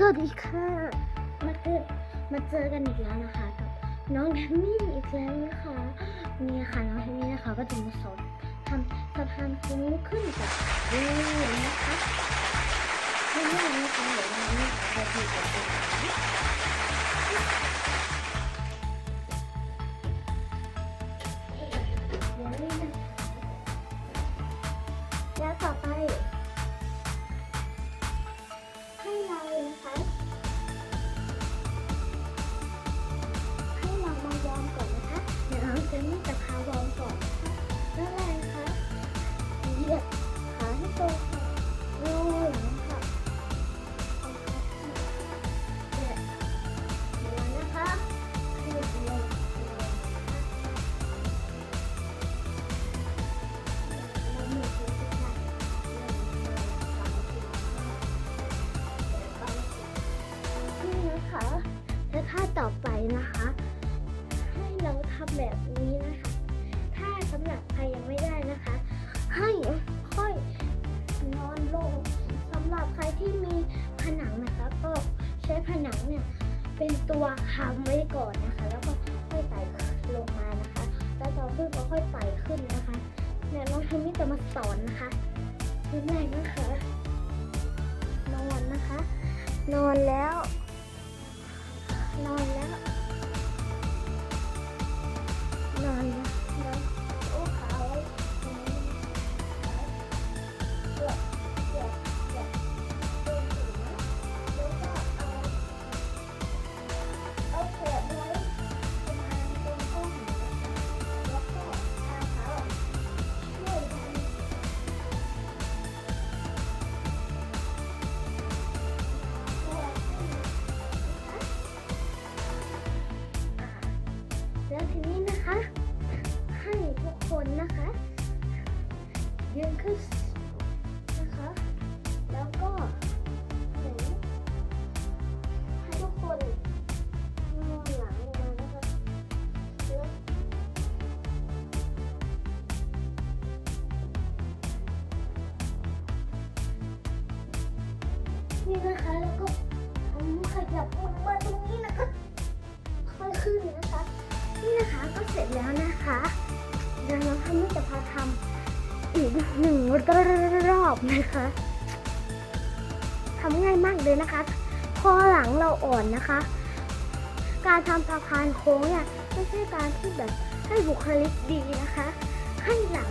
สวัสดีค่ะ มาเจอมาเจอกันอีกแล้วนะคะ กับน้องแทมมี่อีกแล้วนะคะนี่ค่ะน้องแทมมี่นะคะก็จะมาสอนทำสะพานโค้งลุกขึ้นกับนี่นะคะไม่ยากนะคะเดี๋ยวเราเนี่ยเราดูกันเลยเดี๋ยวนี่นะคะแล้วต่อไป ต่อไปนะคะ ให้เราทำแบบนี้นะคะ ถ้าสำหรับใครยังไม่ได้นะคะ ให้ค่อยนอนลงสำหรับใครที่มีผนังนะคะ ก็ใช้ผนังเนี่ยเป็นตัวค้ำไว้ก่อนนะคะ แล้วก็ค่อยไต่ลงมานะคะ แล้วต่อขึ้นก็ค่อยไต่ขึ้นนะคะเนี่ยน้องทามิจะมาสอนนะคะเริ่มแรกนะคะ นอนนะคะ นอนแล้ว คนนะคะ ยืนขึ้นนะคะ แล้วก็หมุนให้ทุกคนนอนหลังลงมานะคะแล้วนี่นะคะแล้วก็ขยับลงมาตรงนี้นะคะค่อยขึ้นนะคะ นี่นะคะก็เสร็จแล้วนะคะ ที่จะพาทำอีกหนึ่งรอบนะคะทำง่ายมากเลยนะคะพอหลังเราอ่อนนะคะ การทำสะพานโค้งเนี่ยไม่ใช่การที่แบบให้บุคลิกดีนะคะ ให้หลัง